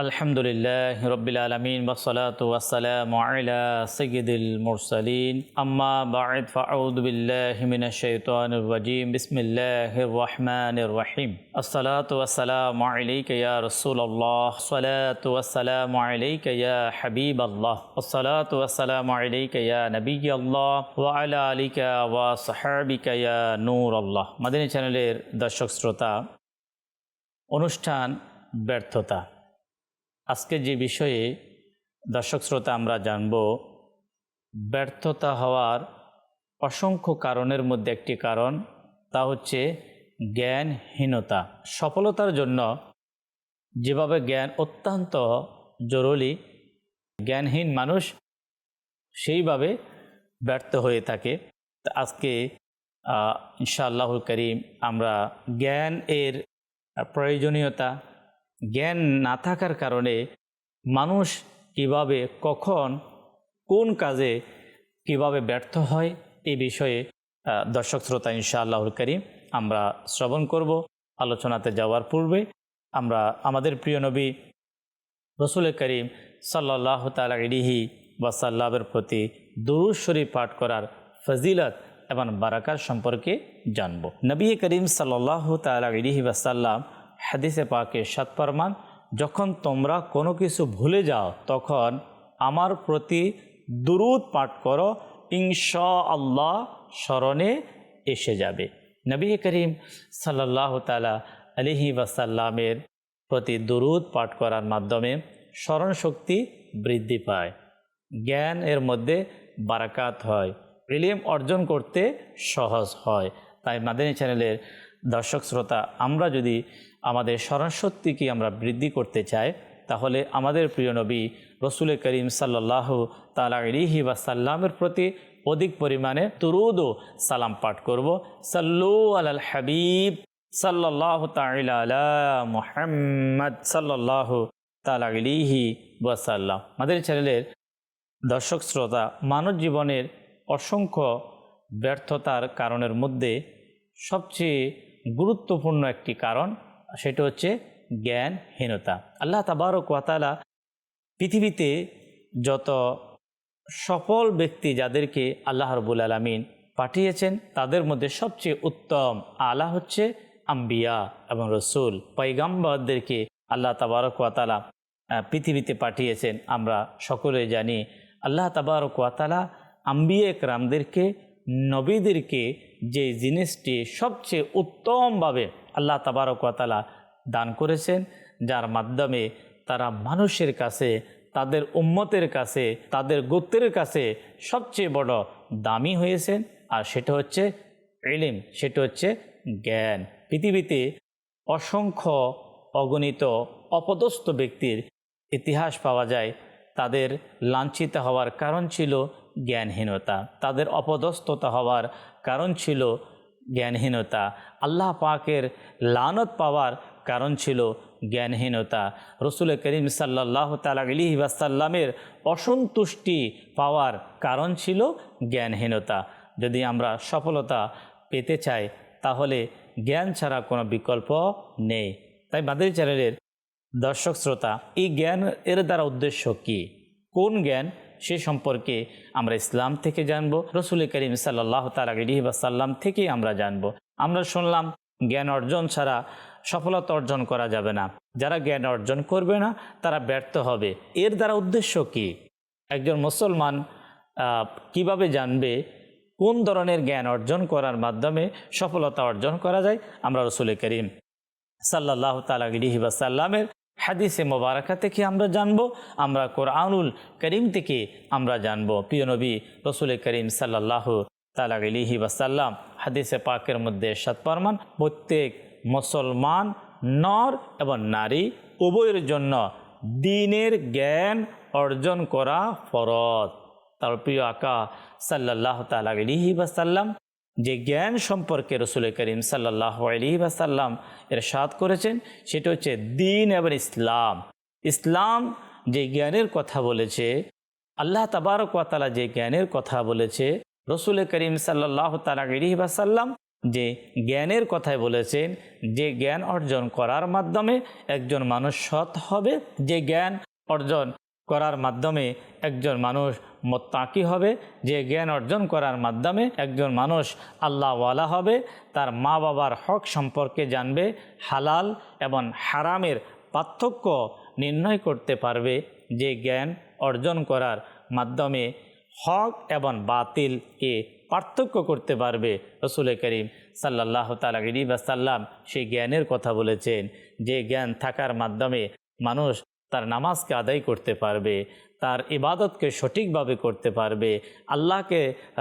الحمد لله رب العالمين والصلاة والسلام على سيد المرسلين أما بعد فأعوذ بالله من الشيطان الرجيم بسم الله الرحمن الرحيم الصلاة والسلام عليك يا رسول الله الصلاة والسلام عليك يا حبيب الله الصلاة والسلام عليك يا نبي الله وعلى آلك وصحابك يا نور الله مدني چنلير دشوك سروتا অনুষ্ঠান ব্যর্থতা আজকে যে বিষয়ে দর্শক শ্রোতা আমরা জানব, ব্যর্থতা হওয়ার অসংখ্য কারণের মধ্যে একটি কারণ, তা হচ্ছে জ্ঞানহীনতা। সফলতার জন্য যেভাবে জ্ঞান অত্যন্ত জরুরি, জ্ঞানহীন মানুষ সেইভাবে ব্যর্থ হয়ে থাকে। আজকে ইনশাআল্লাহুল করিম আমরা জ্ঞান এর প্রয়োজনীয়তা জ্ঞান না থাকার কারণে মানুষ কীভাবে, কখন, কোন কাজে কীভাবে ব্যর্থ হয় এই বিষয়ে দর্শক শ্রোতা, ইনশাআল্লাহুল করিম, আমরা শ্রবণ করব। আলোচনাতে যাওয়ার পূর্বে আমরা আমাদের প্রিয় নবী রসুল করিম সাল্লাহ তালা ইলিহি ওয়াসাল্লামের প্রতি দুরুজ শরীফ পাঠ করার ফজিলত এবং বারাকার সম্পর্কে জানব। নবী করিম সাল্লাহ তালা ইলিহি ওয়াসাল্লাম হাদিসে পাকে সাত ফরমান, যখন তোমরা কোনো কিছু ভুলে যাও, তখন আমার প্রতি দুরুদ পাঠ করো ইনশা আল্লাহ স্মরণে এসে যাবে। নবী করিম সাল্লাহ তালা আলিহি ওয়াসাল্লামের প্রতি দুরুদ পাঠ করার মাধ্যমে স্মরণশক্তি বৃদ্ধি পায়। জ্ঞান এর মধ্যে বারাকাত হয়, ইলিম অর্জন করতে সহজ হয়। তাই মাদানী চ্যানেলের দর্শক শ্রোতা, আমরা যদি আমাদের স্মরণশক্তিকে আমরা বৃদ্ধি করতে চাই? তাহলে আমাদের প্রিয় নবী রসুল করিম সাল্লাহ তালা ইলিহি ওয়াসাল্লামের প্রতি অধিক পরিমাণে তুরুদ ও সালাম পাঠ করব। সাল্লু আলাল হাবিব সাল্লাহ আলা মুহাম্মদ সাল্লাহ তালা ইলিহি ওয়াসাল্লাম। আমাদের চ্যানেলের দর্শক শ্রোতা, মানব জীবনের অসংখ্য ব্যর্থতার কারণের মধ্যে সবচেয়ে গুরুত্বপূর্ণ একটি কারণ সেটা হচ্ছে জ্ঞানহীনতা আল্লাহ তাবারক ওয়াতালা পৃথিবীতে যত সফল ব্যক্তি যাদেরকে আল্লাহ রবুল আলমিন পাঠিয়েছেন, তাদের মধ্যে সবচেয়ে উত্তম আলা হচ্ছে আম্বিয়া এবং রসুল। পৈগাম্বারদেরকে আল্লাহ তাবারক ওয়াতালা পৃথিবীতে পাঠিয়েছেন। আমরা সকলে জানি আল্লাহ তাবারক ওয়াতালা আম্বিয়া একরামদেরকে, নবীদেরকে যে জিনিসটি সবচেয়ে উত্তমভাবে আল্লাহ তাবারক ওয়াতালা দান করেছেন, যার মাধ্যমে তারা মানুষের কাছে, তাদের উম্মতের কাছে, তাদের গোত্রের কাছে সবচেয়ে বড় দামি হয়েছেন। আর সেটা হচ্ছে এলিম সেটা হচ্ছে জ্ঞান। পৃথিবীতে অসংখ্য অগণিত অপদস্থ ব্যক্তির ইতিহাস পাওয়া যায়। তাদের লাঞ্ছিত হওয়ার কারণ ছিল জ্ঞানহীনতা। তাদের অপদস্থতা হওয়ার কারণ ছিল জ্ঞানহীনতা। আল্লাহ পাকের লানত পাওয়ার কারণ ছিল জ্ঞানহীনতা। রসুল করিম সাল্লাহ তালি ওয়াসাল্লামের অসন্তুষ্টি পাওয়ার কারণ ছিল জ্ঞানহীনতা। যদি আমরা সফলতা পেতে চাই, তাহলে জ্ঞান ছাড়া কোনো বিকল্প নেই। তাই মাদের চ্যানেলের দর্শক শ্রোতা, এই জ্ঞান এর দ্বারা উদ্দেশ্য কি? কোন জ্ঞান সে সম্পর্কে আমরা ইসলাম থেকে জানব, রসুল করিম সাল্লাহ তালি ওয়াসাল্লাম থেকেই আমরা জানব। আমরা শুনলাম, জ্ঞান অর্জন ছাড়া সফলতা অর্জন করা যাবে না। যারা জ্ঞান অর্জন করবে না, তারা ব্যর্থ হবে। এর দ্বারা উদ্দেশ্য কি? একজন মুসলমান কীভাবে জানবে কোন ধরনের জ্ঞান অর্জন করার মাধ্যমে সফলতা অর্জন করা যায়? আমরা রসুল করিম সাল্লাহ তালাহি ওয়াসাল্লামের হাদিসে মোবারকা থেকে আমরা জানব, আমরা কোরআনুল করিম থেকে আমরা জানব। প্রিয় নবী, রসুল করিম সাল্লাহ তালাহি ওয়াসাল্লাম হাদিসে পাকের মধ্যে সৎপরমান প্রত্যেক মুসলমান নর এবং নারী উভয়ের জন্য দিনের জ্ঞান অর্জন করা ফরজ। তার প্রিয় আকা সাল্লাহ তালাহি ওয়াসাল্লাম যে জ্ঞান সম্পর্কে রসুল করিম সাল্লাহ আলী ওয়াসাল্লাম এর সাদ করেছেন, সেটা হচ্ছে দিন এবং ইসলাম। ইসলাম যে জ্ঞানের কথা বলেছে, আল্লাহ তাবারক ওয়াতালা যে জ্ঞানের কথা বলেছে, রসুল করিম সাল্লাহ তালা আলী ওয়াসাল্লাম যে জ্ঞানের কথাই বলেছেন, যে জ্ঞান অর্জন করার মাধ্যমে একজন মানুষ সৎ হবে, যে জ্ঞান অর্জন করার মাধ্যমে একজন মানুষ মোত্তাকি হবে, যে জ্ঞান অর্জন করার মাধ্যমে একজন মানুষ আল্লাহওয়ালা হবে, তার মা বাবার হক সম্পর্কে জানবে, হালাল এবং হারামের পার্থক্য নির্ণয় করতে পারবে, যে জ্ঞান অর্জন করার মাধ্যমে হক এবং বাতিলকে পার্থক্য করতে পারবে। রসুল করিম সাল্লাহ তালি বাসাল্লাম সেই জ্ঞানের কথা বলেছেন, যে জ্ঞান থাকার মাধ্যমে মানুষ তার নামাজকে আদায় করতে পারবে, তার ইবাদতকে সঠিকভাবে করতে পারবে, আল্লাহকে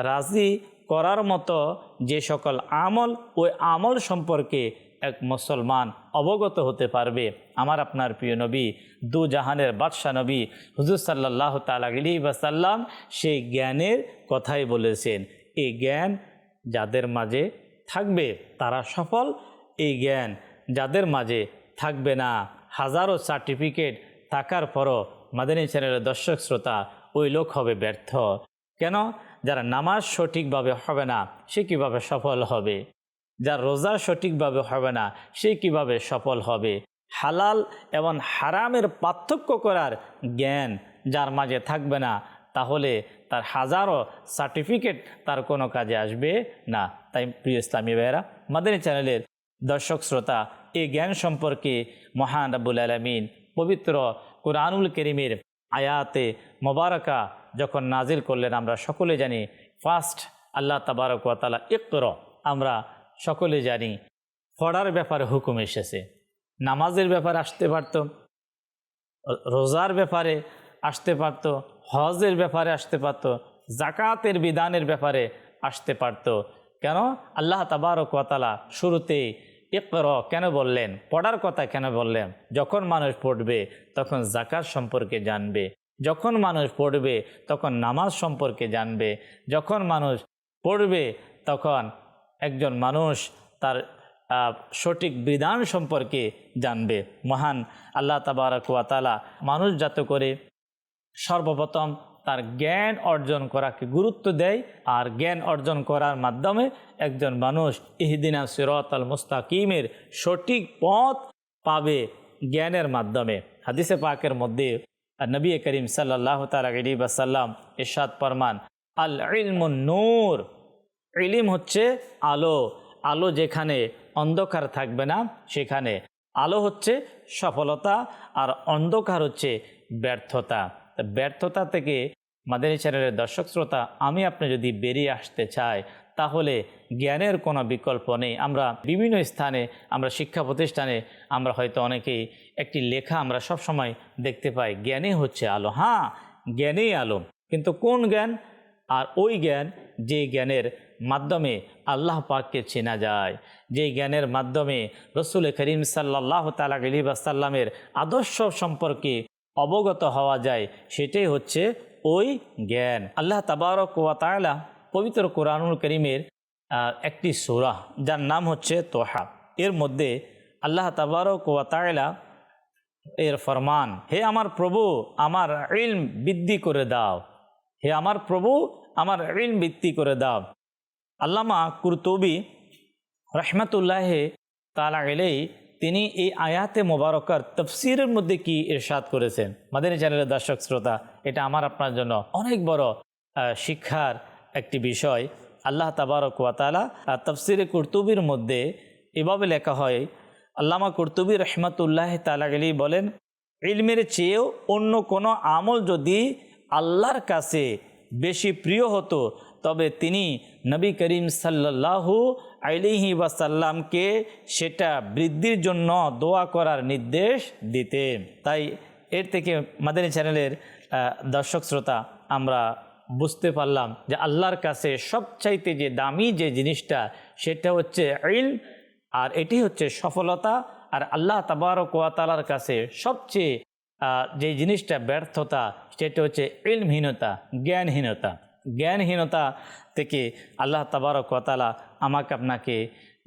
রাজি করার মতো যে সকল আমল, ওই আমল সম্পর্কে এক মুসলমান অবগত হতে পারবে। আমার আপনার প্রিয় নবী, দু জাহানের বাদশাহ নবী হুজুর সাল্লাহ তালি বাসাল্লাম সেই জ্ঞানের কথাই বলেছেন। এই জ্ঞান যাদের মাঝে থাকবে তারা সফল, এই জ্ঞান যাদের মাঝে থাকবে না, হাজারো সার্টিফিকেট থাকার পরও মাদানী চ্যানেলের দর্শক শ্রোতা ওই লোক হবে ব্যর্থ। কেন? যারা নামাজ সঠিকভাবে হবে না, সে কীভাবে সফল হবে? যার রোজা সঠিকভাবে হবে না, সে কীভাবে সফল হবে? হালাল এবং হারামের পার্থক্য করার জ্ঞান যার মাঝে থাকবে না, তাহলে তার হাজারো সার্টিফিকেট তার কোনো কাজে আসবে না। তাই প্রিয় ইসলামী ভাইয়েরা, মাদানী চ্যানেলের দর্শক শ্রোতা, এই জ্ঞান সম্পর্কে মহান আব্বুল আলমিন পবিত্র কোরআনুল করিমের আয়াতে মোবারকা যখন নাজিল করলেন, আমরা সকলে জানি ফার্স্ট আল্লাহ তাবারক তালা ইকর, আমরা সকলে জানি পড়ার ব্যাপারে হুকুম এসেছে, নামাজের ব্যাপারে আসতে পারত, রোজার ব্যাপারে আসতে পারত, হজের ব্যাপারে আসতে পারত জাকাতের বিধানের ব্যাপারে আসতে পারত। কেন? আল্লাহ তাবারক তালা শুরুতেই ইকর কেন বললেন? পড়ার কথা কেন বললেন? যখন মানুষ পড়বে, তখন জাকাত সম্পর্কে জানবে। যখন মানুষ পড়বে, তখন নামাজ সম্পর্কে জানবে। যখন মানুষ পড়বে, তখন একজন মানুষ তার সঠিক বিধান সম্পর্কে জানবে। মহান আল্লাহ তাবারকুয়াতালা মানুষ যাতে করে সর্বপ্রথম তার জ্ঞান অর্জন করাকে গুরুত্ব দেয় আর জ্ঞান অর্জন করার মাধ্যমে একজন মানুষ ইহদিনা সিরত আল মুস্তাকিমের সঠিক পথ পাবে জ্ঞানের মাধ্যমে। হাদিসে পাকের মধ্যে নবী করিম সাল্লাহ তালি বাসাল্লাম ইরশাদ ফরমান, আল ইলমুন নূর ইলিম হচ্ছে আলো। আলো যেখানে অন্ধকার থাকবে না, সেখানে। আলো হচ্ছে সফলতা আর অন্ধকার হচ্ছে ব্যর্থতা। ব্যর্থতা থেকে মাদানী চ্যানেলের দর্শক শ্রোতা, আমি আপনি যদি বেরিয়ে আসতে চাই, তাহলে জ্ঞানের কোনো বিকল্প নেই। আমরা বিভিন্ন স্থানে, আমরা শিক্ষা প্রতিষ্ঠানে, আমরা হয়তো অনেকেই একটি লেখা আমরা সব সময় দেখতে পাই জ্ঞানই হচ্ছে আলো। হ্যাঁ জ্ঞানেই আলো। কিন্তু কোন জ্ঞান? আর ওই জ্ঞান যে জ্ঞানের মাধ্যমে আল্লাহ পাককে চেনা যায়, যে জ্ঞানের মাধ্যমে রসুল করিম সাল্লাহ তালা আলিবাসাল্লামের আদর্শ সম্পর্কে অবগত হওয়া যায়, সেটাই হচ্ছে ওই জ্ঞান। আল্লাহ তাবারক ওয়াতালা পবিত্র কোরআনুল করিমের একটি সোরাহ যার নাম হচ্ছে তোহা। এর মধ্যে আল্লাহ তাবারক ওয়াতালা এর ফরমান, হে আমার প্রভু, আমার ইলম বৃদ্ধি করে দাও। হে আমার প্রভু, আমার ইলম বৃদ্ধি করে দাও। আল্লামা কুরতবি রহমতুল্লাহে তালা গেলেই তিনি এই আয়াতে মোবারকার তফসিরের মধ্যে কি ইরশাদ করেছেন? মাদানী চ্যানেলের দর্শক শ্রোতা, এটা আমার আপনার জন্য অনেক বড় শিক্ষার একটি বিষয়। আল্লাহ তাবারক ওয়াতালা তফসিরে কুর্তুবির মধ্যে এভাবে লেখা হয়, আল্লামা কুর্তুবি রহমতুল্লাহ তালাগলি বলেন, ইলমের চেয়েও অন্য কোনো আমল যদি আল্লাহর কাছে বেশি প্রিয় হতো, তবে তিনি নবী করিম সাল্লাহু আলিহি ওয়াসাল্লামকে সেটা বৃদ্ধির জন্য দোয়া করার নির্দেশ দিতেন তাই এর থেকে মাদানী চ্যানেলের দর্শক শ্রোতা, আমরা বুঝতে পারলাম যে আল্লাহর কাছে সবচাইতে যে দামি যে জিনিসটা, সেটা হচ্ছে ইল আর এটি হচ্ছে সফলতা। আর আল্লাহ তাবারক ওয়াতালার কাছে সবচেয়ে যে জিনিসটা ব্যর্থতা, সেটা হচ্ছে ইলমহীনতা, জ্ঞানহীনতা। জ্ঞানহীনতা থেকে আল্লাহ তাবারক ওয়াতালা আমাকে আপনাকে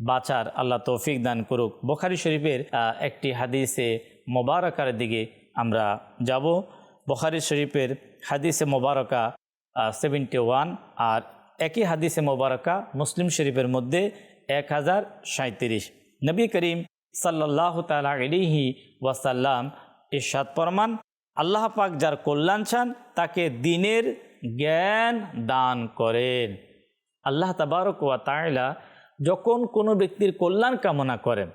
বাঁচার আল্লাহ তৌফিক দান করুক। বোখারি শরীফের একটি হাদিসে মোবারকার দিকে আমরা যাব। বখারি শরীফের হাদিসে মোবারকা সেভেন্টি ওয়ান আর একই হাদিসে মোবারকা মুসলিম শরীফের মধ্যে এক হাজার সাঁত্রিশ নবী করিম সাল্লাহ তালা আলিহি ওয়াসাল্লাম ইরশাদ ফরমান, আল্লাহ পাক যার কল্যাণ চান তাকে দিনের জ্ঞান দান করেন। আল্লাহ তাবারক ওয়া তাইলা যখন কোনো ব্যক্তির কল্যাণ কামনা করেন,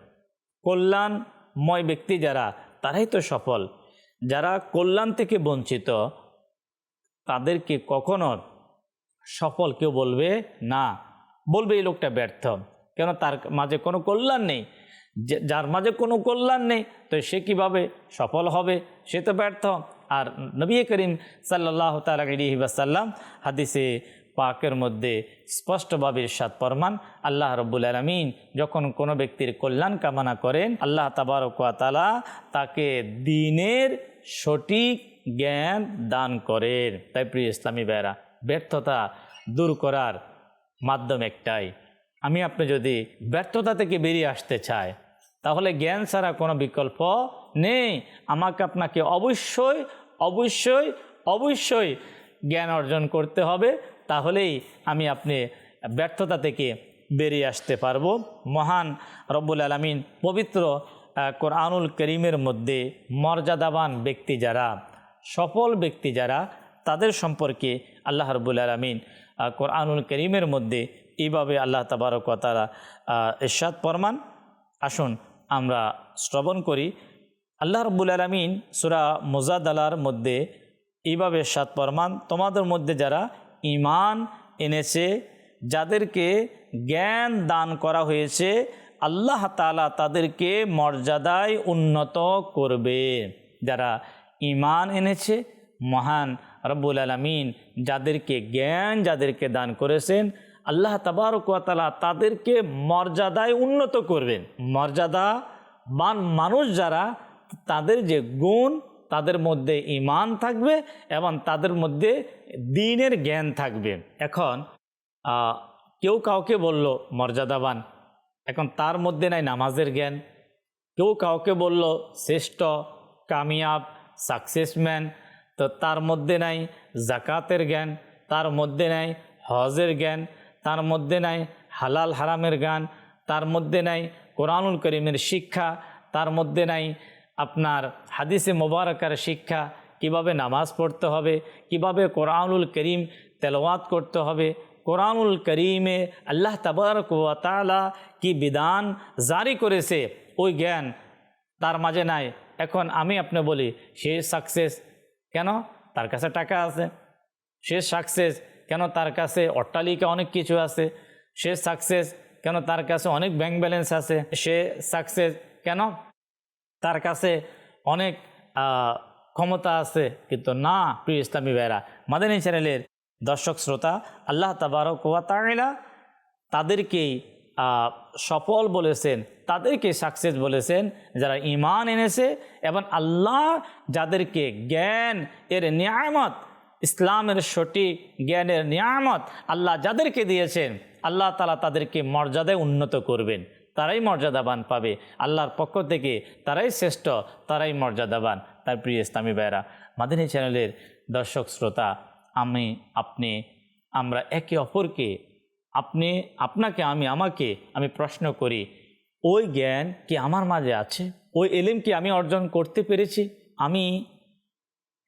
কল্যাণময় ব্যক্তি যারা, তারাই তো সফল। যারা কল্যাণ থেকে বঞ্চিত, তাদেরকে কখনো সফল কেউ বলবে না। বলবে এই লোকটা ব্যর্থ, কেন তার মাঝে কোনো কল্যাণ নেই? যার মাঝে কোনো কল্যাণ নেই, তো সে কীভাবে সফল হবে? সে তো ব্যর্থ। আর নবী করিম সাল্লাহ তালাসাল্লাম হাদিসে পাকের মধ্যে স্পষ্টভাবে ইরশাদ ফরমান, আল্লাহ রব্বুল আলমিন যখন কোনো ব্যক্তির কল্যাণ কামনা করেন, আল্লাহ তাবারকালা তাকে দিনের সঠিক জ্ঞান দান করেন। তাই প্রিয় ইসলামী বেড়া ব্যর্থতা দূর করার মাধ্যম একটাই। আমি আপনি যদি ব্যর্থতা থেকে বেরিয়ে আসতে চাই, তাহলে জ্ঞান ছাড়া কোনো বিকল্প নেই। আমাকে আপনাকে অবশ্যই অবশ্যই অবশ্যই জ্ঞান অর্জন করতে হবে। তাহলেই আমি আপনি ব্যর্থতা থেকে বেরিয়ে আসতে পারব। মহান রব্বুল আলমিন পবিত্র কোরআনুল করিমের মধ্যে মর্যাদাবান ব্যক্তি যারা, সফল ব্যক্তি যারা, তাদের সম্পর্কে আল্লাহ রব্বুল আলমিন কোরআনুল করিমের মধ্যে এইভাবে আল্লাহ তাবারকতারা এরশাদ ফরমান। আসুন আমরা শ্রবণ করি। আল্লাহ রব্বুল আলমিন সুরা মোজাদালার মধ্যে এইভাবে সাত ফরমান। তোমাদের মধ্যে যারা ইমান এনেছে, যাদেরকে জ্ঞান দান করা হয়েছে, আল্লাহ তালা তাদেরকে মর্যাদায় উন্নত করবে। যারা ইমান এনেছে, মহান রব্বুল আলমিন যাদেরকে জ্ঞান যাদেরকে দান করেছেন, আল্লাহ তাবারকালা তাদেরকে মর্যাদায় উন্নত করবেন। মর্যাদা বান মানুষ যারা, তাদের যে গুণ তাদের মধ্যে ইমান থাকবে এবং তাদের মধ্যে দিনের জ্ঞান থাকবে। এখন কেউ কাউকে বলল, মর্যাদাবান। এখন তার মধ্যে নাই নামাজের জ্ঞান। কেউ কাউকে বলল, শ্রেষ্ঠ, কামিয়াব, সাকসেসম্যান। তো তার মধ্যে নাই জাকাতের জ্ঞান, তার মধ্যে নাই হজের জ্ঞান, তার মধ্যে নাই হালাল হারামের জ্ঞান, তার মধ্যে নাই কোরআনুল করিমের শিক্ষা, তার মধ্যে নাই আপনার হাদিসে মোবারকার শিক্ষা, কীভাবে নামাজ পড়তে হবে, কীভাবে কোরআনুল করিম তেলাওয়াত করতে হবে, কোরআনুল করিমে আল্লাহ তাবারক ওয়া কি বিধান জারি করেছে, ওই জ্ঞান তার মাঝে নাই। এখন আমি আপনি বলি, সে সাকসেস কেন? তার কাছে টাকা আছে। সে সাকসেস কেন? তার কাছে অট্টালিকা অনেক কিছু আছে। সে সাকসেস কেন? তার কাছে অনেক ব্যাংক ব্যালেন্স আছে। সে সাকসেস কেন? তার কাছে অনেক ক্ষমতা আছে। কিন্তু না, প্রিয় ইসলামী ভাইরা মাদানী চ্যানেলের দর্শক শ্রোতা, আল্লাহ তাবারক ওয়া তাদেরকেই সফল বলেছেন তাদেরকে সাকসেস বলেছেন, যারা ইমান এনেছে এবং আল্লাহ যাদেরকে জ্ঞান এর নিয়ামত, ইসলামের সঠিক জ্ঞানের নিয়ামত আল্লাহ যাদেরকে দিয়েছেন, আল্লাহ তালা তাদেরকে মর্যাদায় উন্নত করবেন। তারাই মর্যাদাবান পাবে। আল্লাহর পক্ষ থেকে তারাই শ্রেষ্ঠ, তারাই মর্যাদাবান। তার প্রিয় ইসলামী ভাইরা মাদিনী চ্যানেলের দর্শক শ্রোতা, আমি, আপনি, আমরা একে অপরকে, আপনি, আপনাকে, আমি, আমাকে, আমি প্রশ্ন করি, ওই জ্ঞান কি আমার মাঝে আছে? ওই এলিম কি আমি অর্জন করতে পেরেছি? আমি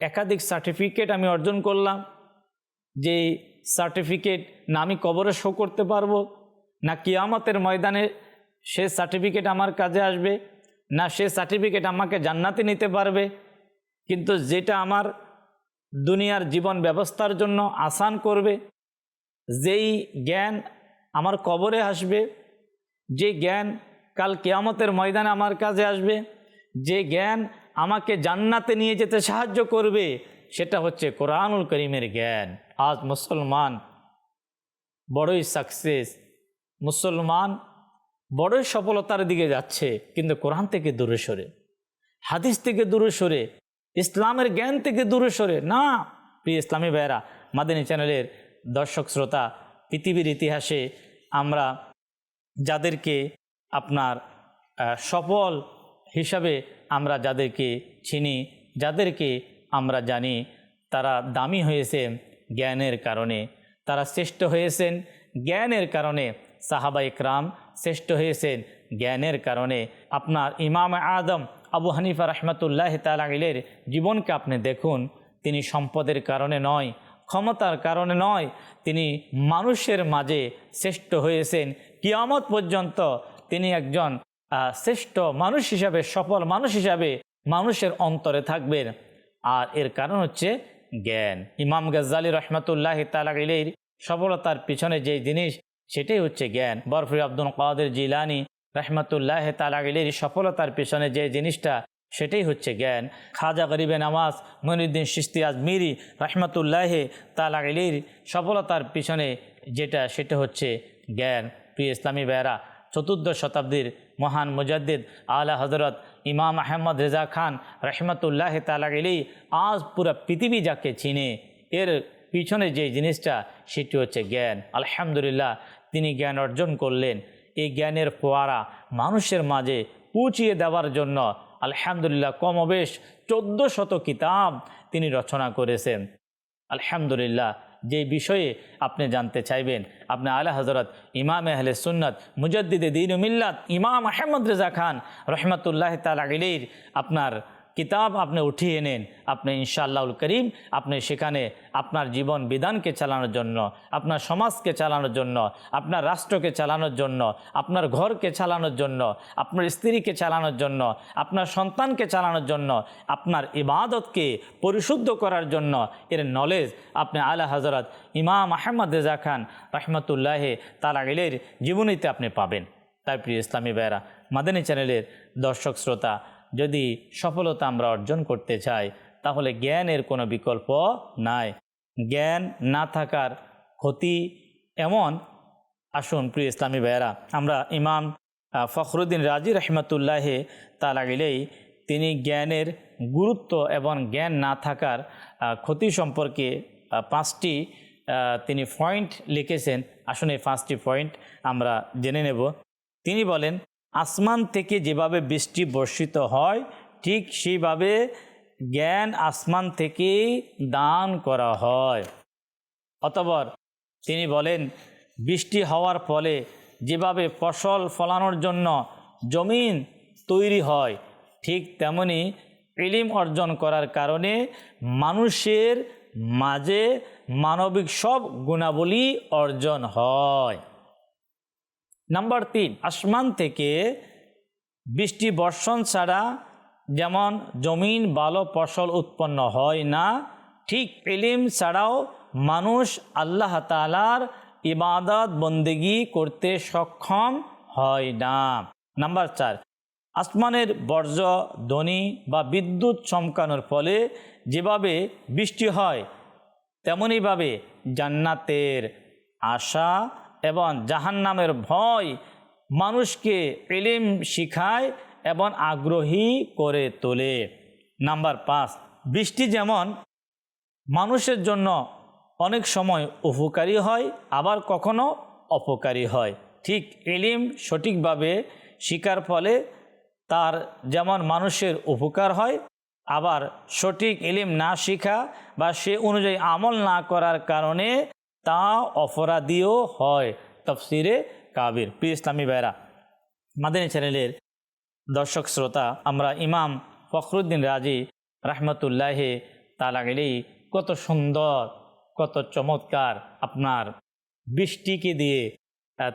একাধিক সার্টিফিকেট আমি অর্জন করলাম, যে সার্টিফিকেট না আমি কবরে শো করতে পারব, না কিয়ামতের ময়দানে সে সার্টিফিকেট আমার কাজে আসবে, না সে সার্টিফিকেট আমাকে জান্নাতে নিতে পারবে। কিন্তু যেটা আমার দুনিয়ার জীবন ব্যবস্থার জন্য আসান করবে, যেই জ্ঞান আমার কবরে আসবে যে জ্ঞান কাল কেয়ামতের ময়দানে আমার কাজে আসবে যে জ্ঞান আমাকে জান্নাতে নিয়ে যেতে সাহায্য করবে, সেটা হচ্ছে কোরআনুল করিমের জ্ঞান। আজ মুসলমান বড়ই সাকসেস মুসলমান বড়ই সফলতার দিকে যাচ্ছে, কিন্তু কোরআন থেকে দূরে সরে। হাদিস থেকে দূরে সরে। ইসলামের জ্ঞান থেকে দূরে সরে। না, প্রিয় ইসলামী ভাইয়েরা, মাদিনী চ্যানেলের দর্শক শ্রোতা, পৃথিবীর ইতিহাসে আমরা যাদেরকে আপনার সফল হিসাবে আমরা যাদেরকে চিনি, যাদেরকে আমরা জানি, তারা দামি হয়েছে জ্ঞানের কারণে। তারা শ্রেষ্ঠ হয়েছেন জ্ঞানের কারণে। সাহাবা ইকরাম শ্রেষ্ঠ হয়েছেন। জ্ঞানের কারণে আপনার ইমাম আদম আবু হানিফা রহমতুল্লাহ তালাগিলের জীবনকে আপনি দেখুন, তিনি সম্পদের কারণে নয়, ক্ষমতার কারণে নয়, তিনি মানুষের মাঝে শ্রেষ্ঠ হয়েছেন। কিয়ামত পর্যন্ত তিনি একজন শ্রেষ্ঠ মানুষ হিসাবে, সফল মানুষ হিসাবে মানুষের অন্তরে থাকবেন। আর এর কারণ হচ্ছে জ্ঞান। ইমাম গজ্জালি রহমতুল্লাহ তালাগিলের সফলতার পিছনে যে জিনিস সেটাই হচ্ছে জ্ঞান। বরফি আব্দুল কাদের জিলানি রহমতুল্লাহ তালাগিলের সফলতার পিছনে যে জিনিসটা, সেটাই হচ্ছে জ্ঞান। খাজা গরিবে নামাজ মনিউদ্দিন সিস্তি আজমিরি রহমতুল্লাহ তালাগিলির সফলতার পিছনে যেটা, সেটা হচ্ছে জ্ঞান। প্রিয় ইসলামী বেরা চতুর্দশ শতাব্দীর মহান মুজাদ্দিদ আলা হজরত ইমাম আহমদ রেজা খান রহমতুল্লাহ তালাগিলি আজ পুরো পৃথিবী যাকে চিনে, এর পিছনে যে জিনিসটা, সেটি হচ্ছে জ্ঞান। আলহামদুলিল্লাহ তিনি জ্ঞান অর্জন করলেন। এই জ্ঞানের ফোয়ারা মানুষের মাঝে পৌঁছিয়ে দেওয়ার জন্য আলহামদুলিল্লাহ কমবেশ চোদ্দ শত কিতাব তিনি রচনা করেছেন। আলহামদুলিল্লাহ, যে বিষয়ে আপনি জানতে চাইবেন, আপনি আলা হজরত ইমাম আহলে সুন্নত, মুজদ্দিদে দিন মিল্লাত ইমাম আহমদ রেজা খান রহমতুল্লাহ তালাগিলির আপনার কিতাব আপনি উঠিয়ে নেন। আপনি ইনশাআল্লাহুল করিম আপনি সেখানে আপনার জীবন বিধানকে চালানোর জন্য, আপনার সমাজকে চালানোর জন্য, আপনার রাষ্ট্রকে চালানোর জন্য, আপনার ঘরকে চালানোর জন্য, আপনার স্ত্রীকে চালানোর জন্য, আপনার সন্তানকে চালানোর জন্য, আপনার ইবাদতকে পরিশুদ্ধ করার জন্য এর নলেজ আপনি আলা হজরত ইমাম আহমদ রেজা খান রহমতুল্লাহ তালাগিলের জীবনীতে আপনি পাবেন। তাই প্রিয় ইসলামী বেরা মাদানী চ্যানেলের দর্শক, শ্রোতা যদি সফলতা আমরা অর্জন করতে চাই, তাহলে জ্ঞানের কোনো বিকল্প নাই। জ্ঞান না থাকার ক্ষতি এমন। আসুন প্রিয় ইসলামী ভাইয়েরা, আমরা ইমাম ফখরুদ্দিন রাজি রহমতুল্লাহে তা লাগিলেই তিনি জ্ঞানের গুরুত্ব এবং জ্ঞান না থাকার ক্ষতি সম্পর্কে পাঁচটি তিনি পয়েন্ট লিখেছেন। আসুন এই পাঁচটি পয়েন্ট আমরা জেনে নেব। তিনি বলেন আসমান থেকে যেভাবে বৃষ্টি বর্ষিত হয়, ঠিক সেইভাবে জ্ঞান আসমান থেকেই দান করা হয়। অতবর তিনি বলেন, বৃষ্টি হওয়ার ফলে যেভাবে ফসল ফলানোর জন্য জমিন তৈরি হয়, ঠিক তেমনি ইলিম অর্জন করার কারণে মানুষের মাঝে মানবিক সব গুণাবলী অর্জন হয়। নাম্বার তিন, আসমান থেকে বৃষ্টি বর্ষণ ছাড়া যেমন জমিন ভালো ফসল উৎপন্ন হয় না, ঠিক এলিম ছাড়াও মানুষ আল্লাহ তালার ইবাদত, বন্দেগি করতে সক্ষম হয় না। নাম্বার চার, আসমানের বর্জ্য, ধ্বনি বা বিদ্যুৎ চমকানোর ফলে যেভাবে বৃষ্টি হয় তেমনইভাবে জান্নাতের আশা এবং জাহান্নামের ভয় মানুষকে এলিম শিখায় এবং আগ্রহী করে তোলে। নাম্বার পাঁচ, বৃষ্টি যেমন মানুষের জন্য অনেক সময় উপকারী হয়, আবার কখনো অপকারী হয়। ঠিক এলিম সঠিকভাবে শিকার ফলে তার যেমন মানুষের উপকার হয়, আবার সঠিক এলিম না শিখা বা সে অনুযায়ী আমল না করার কারণে তা অপরাধীও হয়, তফসিরে কাবির। প্রিয় ইসলামী বেরা মাদানী চ্যানেলের দর্শক শ্রোতা, আমরা ইমাম ফখরুদ্দিন রাজি রাহমাতুল্লাহে তালা গেলেই কত সুন্দর, কত চমৎকার আপনার বৃষ্টিকে দিয়ে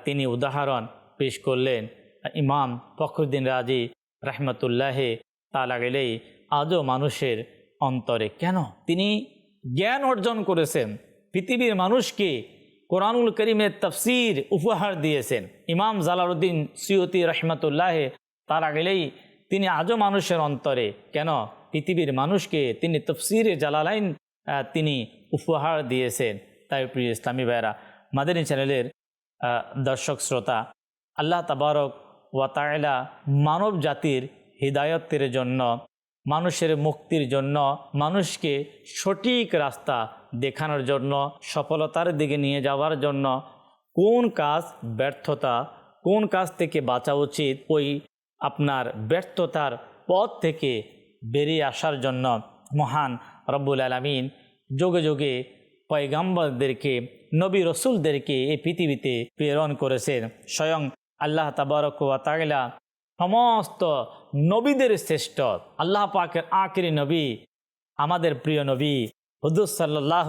তিনি উদাহরণ পেশ করলেন, ইমাম ফখরুদ্দিন রাজি রাহমাতুল্লাহে তালা গেলেই আজও মানুষের অন্তরে। কেন? তিনি জ্ঞান অর্জন করেছেন। পৃথিবীর মানুষকে কোরআনুল করিমের তফসির উপহার দিয়েছেন। ইমাম জালালউদ্দিন সিয়তি রহমতুল্লাহে তারা গেলেই তিনি আজও মানুষের অন্তরে, কেন? পৃথিবীর মানুষকে তিনি তফসিরে জালালাইন তিনি উপহার দিয়েছেন। তাই প্রিয় ইসলামী ভাইরা মাদানী চ্যানেলের দর্শক শ্রোতা, আল্লাহ তাবারক ওয়াতায়লা মানব জাতির হৃদায়তের জন্য, মানুষের মুক্তির জন্য, মানুষকে সঠিক রাস্তা দেখানোর জন্য, সফলতার দিকে নিয়ে যাওয়ার জন্য। কোন কাজ ব্যর্থতা, কোন কাজ থেকে বাঁচা উচিত, ওই আপনার ব্যর্থতার পথ থেকে বেরিয়ে আসার জন্য মহান রব্বুল আলমিন যোগে যোগে পয়গাম্বরদেরকে, নবী রসুলদেরকে এই পৃথিবীতে প্রেরণ করেছেন। স্বয়ং আল্লাহ তাবারক ওয়া তাআলা সমস্ত নবীদের শ্রেষ্ঠ। আল্লাহ পাকের আখরি নবী, আমাদের প্রিয় নবী হুদুস সাল্লাহ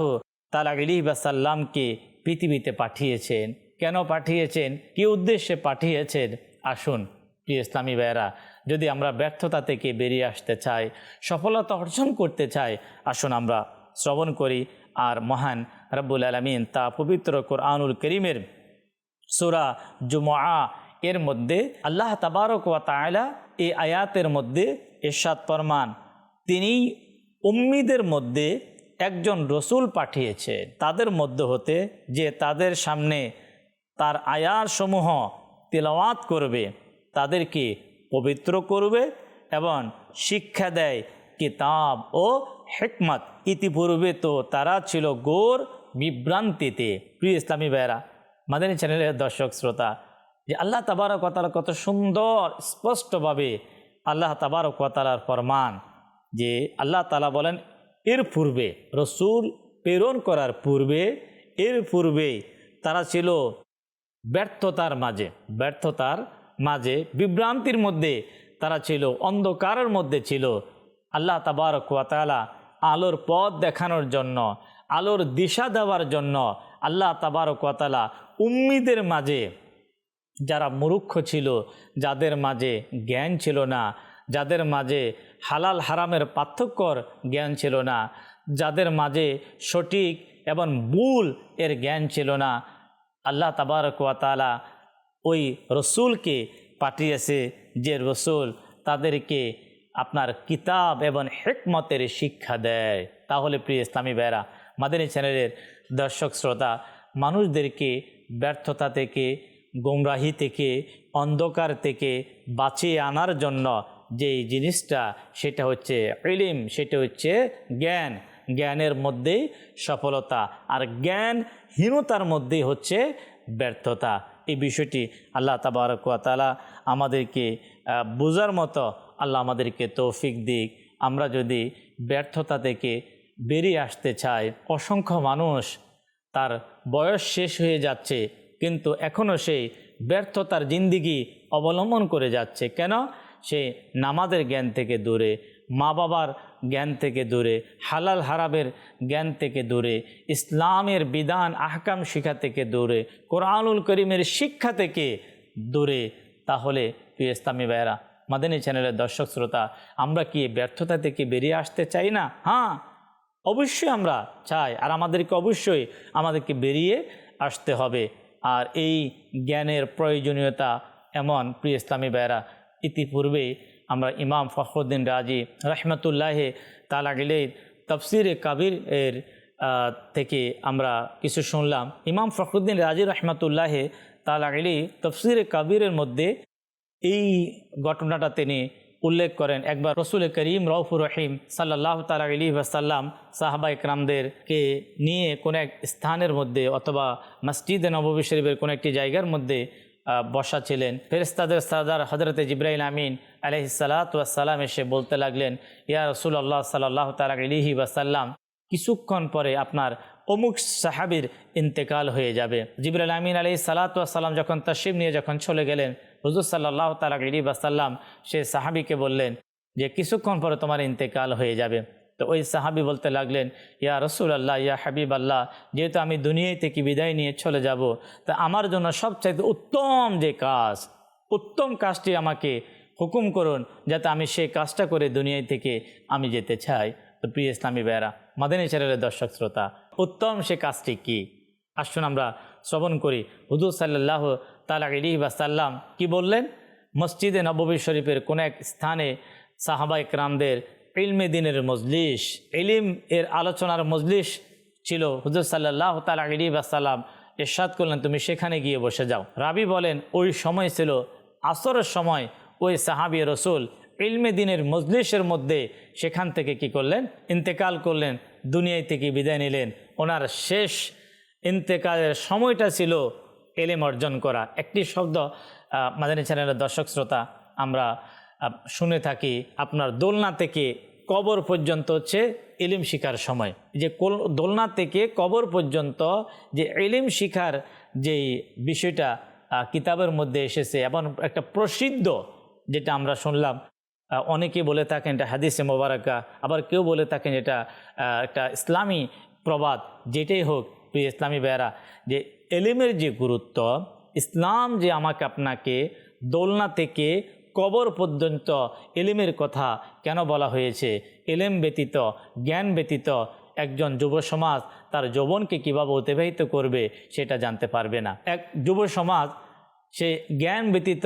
তালা আলী সাল্লামকে পৃথিবীতে পাঠিয়েছেন। কেন পাঠিয়েছেন? কি উদ্দেশ্যে পাঠিয়েছেন? আসুন, প্রিয় ইসলামী ভাইয়েরা, যদি আমরা ব্যর্থতা থেকে বেরিয়ে আসতে চাই, সফলতা অর্জন করতে চাই, আসুন আমরা শ্রবণ করি আর মহান রব্বুল আলমিন তা পবিত্র কোরআনুল করিমের সুরা জুমা এর মধ্যে আল্লাহ তাবারক ওয়া তাআলা এই আয়াতের মধ্যে এরশাদ ফরমান। তিনি উম্মিদের মধ্যে একজন রসুল পাঠিয়েছে তাদের মধ্য হতে যে তাদের সামনে তার আয়ার সমূহ তেলাওয়াত করবে, তাদেরকে পবিত্র করবে এবং শিক্ষা দেয়, কিতাব ও হেকমত। ইতিপূর্বে তো তারা ছিল গোর বিভ্রান্তিতে। প্রিয় ইসলামী ভাইয়েরা, মাদানী চ্যানেলের দর্শক, শ্রোতা, যে আল্লাহ তাবারক তালা কত সুন্দর, স্পষ্টভাবে আল্লাহ তাবারক তালার ফরমান, যে আল্লাহ তালা বলেন এর পূর্বে, রসুল প্রেরণ করার পূর্বে, এর পূর্বে তারা ছিল ব্যর্থতার মাঝে ব্যর্থতার মাঝে, বিভ্রান্তির মধ্যে তারা ছিল, অন্ধকারের মধ্যে ছিল। আল্লাহ তাবারক তালা আলোর পথ দেখানোর জন্য, আলোর দিশা দেওয়ার জন্য আল্লাহ তাবারক তালা উম্মিদের মাঝে, যারা মুরুক্ষ ছিল, যাদের মাঝে জ্ঞান ছিল না, যাদের মাঝে হালাল হারামের পার্থক্যর জ্ঞান ছিল না, যাদের মাঝে সঠিক এবং ভুল এর জ্ঞান ছিল না। আল্লাহ তাবারক তালা ওই রসুলকে পাঠিয়েছে যে রসুল তাদেরকে আপনার কিতাব এবং হেকমতের শিক্ষা দেয়। তাহলে প্রিয় ইসলামী বেড়া মাদানী চ্যানেলের দর্শক শ্রোতা, মানুষদেরকে ব্যর্থতা থেকে, গোমরাহি থেকে, অন্ধকার থেকে বাঁচিয়ে আনার জন্য যেই জিনিসটা, সেটা হচ্ছে ইলিম, সেটা হচ্ছে জ্ঞান। জ্ঞানের মধ্যেই সফলতা আর জ্ঞানহীনতার মধ্যেই হচ্ছে ব্যর্থতা। এই বিষয়টি আল্লাহ তাবারকালা আমাদেরকে বোঝার মতো আল্লাহ আমাদেরকে তৌফিক দিক। আমরা যদি ব্যর্থতা থেকে বেরিয়ে আসতে চাই, অসংখ্য মানুষ তার বয়স শেষ হয়ে যাচ্ছে, কিন্তু এখনও সেই ব্যর্থতার জিন্দিগি অবলম্বন করে যাচ্ছে। কেন? সে নামাজের জ্ঞান থেকে দূরে, মা বাবার জ্ঞান থেকে দূরে, হালাল হারাবের জ্ঞান থেকে দূরে, ইসলামের বিধান, আহকাম শিক্ষা থেকে দূরে, কোরআনুল করিমের শিক্ষা থেকে দূরে। তাহলে প্রিয় ইসলামী ভাইয়েরা, মাদানী চ্যানেলের দর্শক শ্রোতা, আমরা কি ব্যর্থতা থেকে বেরিয়ে আসতে চাই না? হ্যাঁ অবশ্যই আমরা চাই আর আমাদেরকে অবশ্যই আমাদেরকে বেরিয়ে আসতে হবে। আর এই জ্ঞানের প্রয়োজনীয়তা এমন প্রিয় ইসলামী ভাইয়েরা ইতিপূর্বে আমরা ইমাম ফখরুদ্দিন রাজি রহমতুল্লাহ তালা গেলে তফসির কাবির এর থেকে আমরা কিছু শুনলাম। ইমাম ফখরুদ্দিন রাজি রহমতুল্লাহ তালা গেলে তফসির কাবিরের মধ্যে এই ঘটনাটা তিনি উল্লেখ করেন। একবার রসুল করিম রৌফুর রহিম সাল্লাহ তালা আলী ওয়াসাল্লাম সাহাবা ইকরামদেরকে নিয়ে কোনো এক স্থানের মধ্যে অথবা মসজিদে নবী শরীফের কোনো একটি জায়গার মধ্যে বসা ছিলেন। ফেরিস্তাদের সাদার হজরত জিব্রাইল আমিন আলহিসাল্লাতাম এসে বলতে লাগলেন, ইয়া রসুল আল্লাহ সাল্লাহ তালা আলিহি ওয়াসাল্লাম কিছুক্ষণ পরে আপনার অমুক সাহাবির ইন্তেকাল হয়ে যাবে। জিবরাল আমিন আলি সালাতাম যখন তসিম নিয়ে যখন চলে গেলেন, হুজুর সাল্লাহ তালা ইরি বাসাল্লাম সে সাহাবিকে বললেন যে, কিছুক্ষণ পরে তোমার ইন্তেকাল হয়ে যাবে। তো ওই সাহাবি বলতে লাগলেন, ইয়া রসুল আল্লাহ ইয়া হাবিব আল্লাহ যেহেতু আমি দুনিয়ায় থেকে বিদায় নিয়ে চলে যাব, তা আমার জন্য সবচাইতে উত্তম যে কাজ, উত্তম কাজটি আমাকে হুকুম করুন যাতে আমি সেই কাজটা করে দুনিয়ায় থেকে আমি যেতে চাই। তো প্রিয় ইসলামী বেড়া মাদানী চ্যানেলের দর্শক শ্রোতা, উত্তম সে কাজটি কি? আসুন আমরা শ্রবণ করি। হুদুর সাল্লাহ তালা ইলি বাসাল্লাম কি বললেন? মসজিদে নববী শরীফের কোন এক স্থানে সাহাবা ইকরামদের ইলমে দিনের মজলিস, ইলিম এর আলোচনার মজলিস ছিল। হুজুর সাল্লাহ তালা বাসাল্লাম এরশাদ করলেন, তুমি সেখানে গিয়ে বসে যাও। রাবি বলেন, ওই সময় ছিল, আসরের সময় ওই সাহাবি রসুল ইলমে দিনের মজলিসের মধ্যে সেখান থেকে কি করলেন? ইন্তেকাল করলেন, দুনিয়ায় থেকে বিদায় নিলেন। ওনার শেষ ইন্তেকালের সময়টা ছিল এলেম অর্জন করা। একটি শব্দ মাদানী চ্যানেলের দর্শক শ্রোতা, আমরা শুনে থাকি আপনার দোলনা থেকে কবর পর্যন্ত হচ্ছে এলিম শিখার সময়। যে দোলনা থেকে কবর পর্যন্ত যে এলিম শিখার যেই বিষয়টা কিতাবের মধ্যে এসেছে এবং একটা প্রসিদ্ধ যেটা আমরা শুনলাম অনেকে বলে থাকেন এটা হাদিসে মোবারকা, আবার কেউ বলে থাকেন এটা একটা ইসলামী প্রবাদ, যেটাই হোক, প্রিয় ইসলামী বেয়ারা যে এলিমের যে গুরুত্ব, ইসলাম যে আমাকে আপনাকে দোলনা থেকে কবর পর্যন্ত এলিমের কথা কেন বলা হয়েছে? এলেম ব্যতীত, জ্ঞান ব্যতীত একজন যুব সমাজ তার যৌবনকে কীভাবে অতিবাহিত করবে সেটা জানতে পারবে না। এক যুব সমাজ, সে জ্ঞান ব্যতীত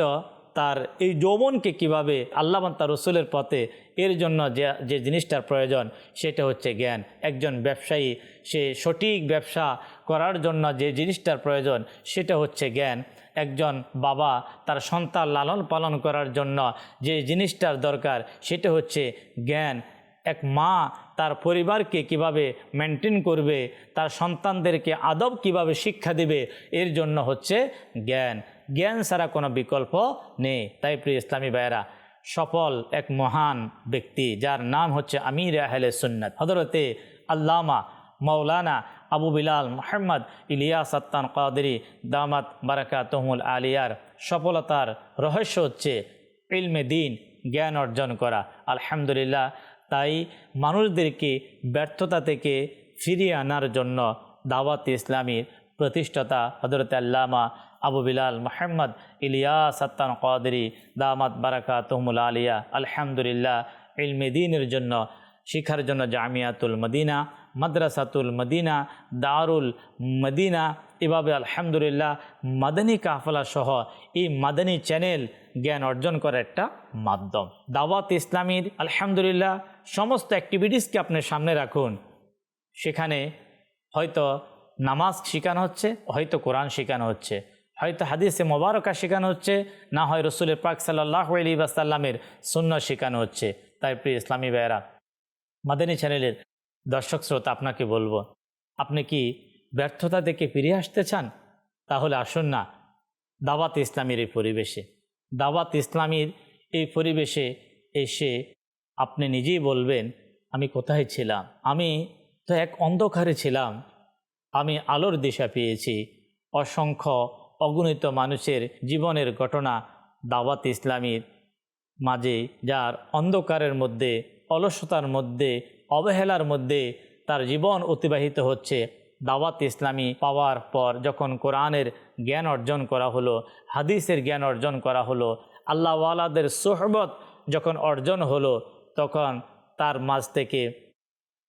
তার এই যৌবনকে কীভাবে আল্লাহ তার রসুলের পথে এর জন্য যে যে জিনিসটার প্রয়োজন সেটা হচ্ছে জ্ঞান। একজন ব্যবসায়ী, সে সঠিক ব্যবসা করার জন্য যে জিনিসটার প্রয়োজন সেটা হচ্ছে জ্ঞান। একজন বাবা তার সন্তান লালন পালন করার জন্য যে জিনিসটার দরকার সেটা হচ্ছে জ্ঞান। এক মা তার পরিবারকে কীভাবে মেনটেন করবে, তার সন্তানদেরকে আদব কীভাবে শিক্ষা দেবে, এর জন্য হচ্ছে জ্ঞান। জ্ঞান ছাড়া কোনো বিকল্প নেই। তাই প্রিয় ইসলামী ভাইয়েরা, সফল এক মহান ব্যক্তি, যার নাম হচ্ছে আমির আহলে সুন্নত হজরতে আল্লামা মৌলানা আবু বিলাল, মোহাম্মদ ইলিয়া সত্তান কাদেরি, দামাত বারাকা তহমুল আলিয়ার সফলতার রহস্য হচ্ছে ইলমে দিন, জ্ঞান অর্জন করা। আলহামদুলিল্লাহ, তাই মানুষদেরকে ব্যর্থতা থেকে ফিরিয়ে আনার জন্য দাওয়াত ইসলামীর প্রতিষ্ঠাতা হজরত আল্লামা আবু বিলাল, মোহাম্মদ ইলিয়া সত্তান কাদেরি, দামাত বারাকা তহমুল আলিয়া। আলহামদুলিল্লাহ, ইলমে দিনের জন্য, শিখার জন্য জামিয়াতুল মদিনা মাদ্রাসাতুল মদিনা, দারুল মদিনা। এভাবে আলহামদুলিল্লাহ মাদানী কাফলা সহ এই মাদানী চ্যানেল জ্ঞান অর্জন করার একটা মাধ্যম। দাওয়াত ইসলামীর আলহামদুলিল্লাহ সমস্ত অ্যাক্টিভিটিসকে আপনার সামনে রাখুন। সেখানে হয়তো নামাজ শেখানো হচ্ছে, হয়তো কোরআন শেখানো হচ্ছে, হয়তো হাদিসে মোবারকা শেখানো হচ্ছে, না হয় রসুলের পাক সাল্লাহ আলী বাসাল্লামের শূন্য শেখানো হচ্ছে। তাই প্রিয় ইসলামী ভাইয়েরা, মাদানী চ্যানেলের দর্শক শ্রোতা, আপনাকে বলব, আপনি কি ব্যর্থতা থেকে ফিরে আসতে চান? তাহলে আসুন না, দাওয়াত ইসলামীর এই পরিবেশে। দাওয়াত ইসলামীর এই পরিবেশে এসে আপনি নিজেই বলবেন, আমি কোথায় ছিলাম? আমি তো এক অন্ধকারে ছিলাম। আমি আলোর দিশা পেয়েছি। অসংখ্য অগণিত মানুষের জীবনের ঘটনা দাওয়াত ইসলামীর মাঝে, যার অন্ধকারের মধ্যে, অলসতার মধ্যে অবহেলার মধ্যে তার জীবন অতিবাহিত হচ্ছে। দাওয়াত ইসলামী পাওয়ার পর যখন কোরআনের জ্ঞান অর্জন করা হলো, হাদিসের জ্ঞান অর্জন করা হলো, আল্লাহওয়ালাদের সোহবত যখন অর্জন হলো, তখন তার মাঝ থেকে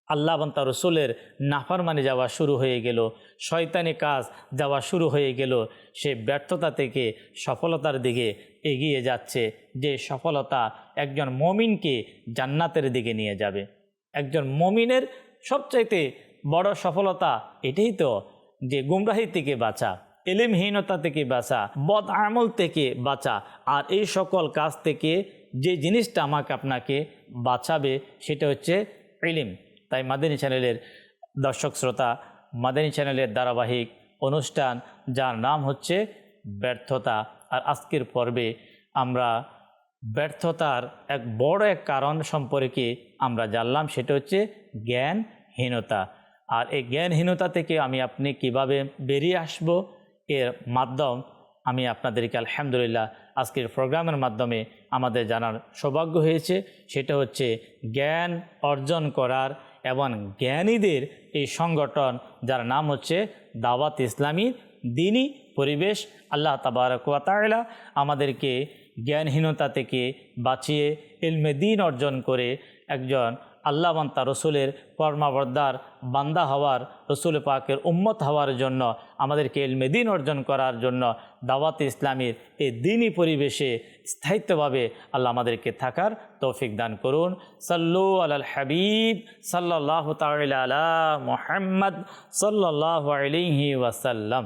আল্লাহ তার রসুলের নাফারমানি যাওয়া শুরু হয়ে গেল, শয়তানি কাজ যাওয়া শুরু হয়ে গেল। সে ব্যর্থতা থেকে সফলতার দিকে এগিয়ে যাচ্ছে, যে সফলতা একজন মমিনকে জান্নাতের দিকে নিয়ে যাবে। একজন মমিনের সবচাইতে বড় সফলতা এটাই তো যে গুমরাহি থেকে বাঁচা, এলিমহীনতা থেকে বাঁচা বদ আমল থেকে বাঁচা আর এই সকল কাজ থেকে যে জিনিসটা আমাকে আপনাকে বাঁচাবে সেটা হচ্ছে এলিম তাই মাদানী চ্যানেলের দর্শক শ্রোতা, মাদানী চ্যানেলের ধারাবাহিক অনুষ্ঠান যার নাম হচ্ছে ব্যর্থতা। আর আজকের পর্বে আমরা ব্যর্থতার এক বড় এক কারণ সম্পর্কে আমরা জানলাম, সেটা হচ্ছে জ্ঞানহীনতা। আর এই জ্ঞানহীনতা থেকে আমি আপনি কীভাবে বেরিয়ে আসব, এর মাধ্যম আমি আপনাদেরকে আলহামদুলিল্লাহ আজকের প্রোগ্রামের মাধ্যমে আমাদের জানার সৌভাগ্য হয়েছে। সেটা হচ্ছে জ্ঞান অর্জন করার এবং জ্ঞানীদের এই সংগঠন, যার নাম হচ্ছে দাওয়াত ইসলামী দিনী পরিবেশ, আল্লাহ তাবারকালা আমাদেরকে জ্ঞানহীনতা থেকে বাঁচিয়ে ইলমে দিন অর্জন করে একজন আল্লাহ তার রসুলের কর্মাবর্দার বান্দা হওয়ার, রসুল পাকের উম্মত হওয়ার জন্য, আমাদেরকে ইলমে দিন অর্জন করার জন্য দাওয়াত ইসলামীর এই দিনই পরিবেশে স্থায়িত্বভাবে আল্লাহ আমাদেরকে থাকার তৌফিক দান করুন। সাল্লু আল হাবিব সাল্লাহ তাল মোহাম্মদ সাল্লাহ আলহি ওয়াসাল্লাম।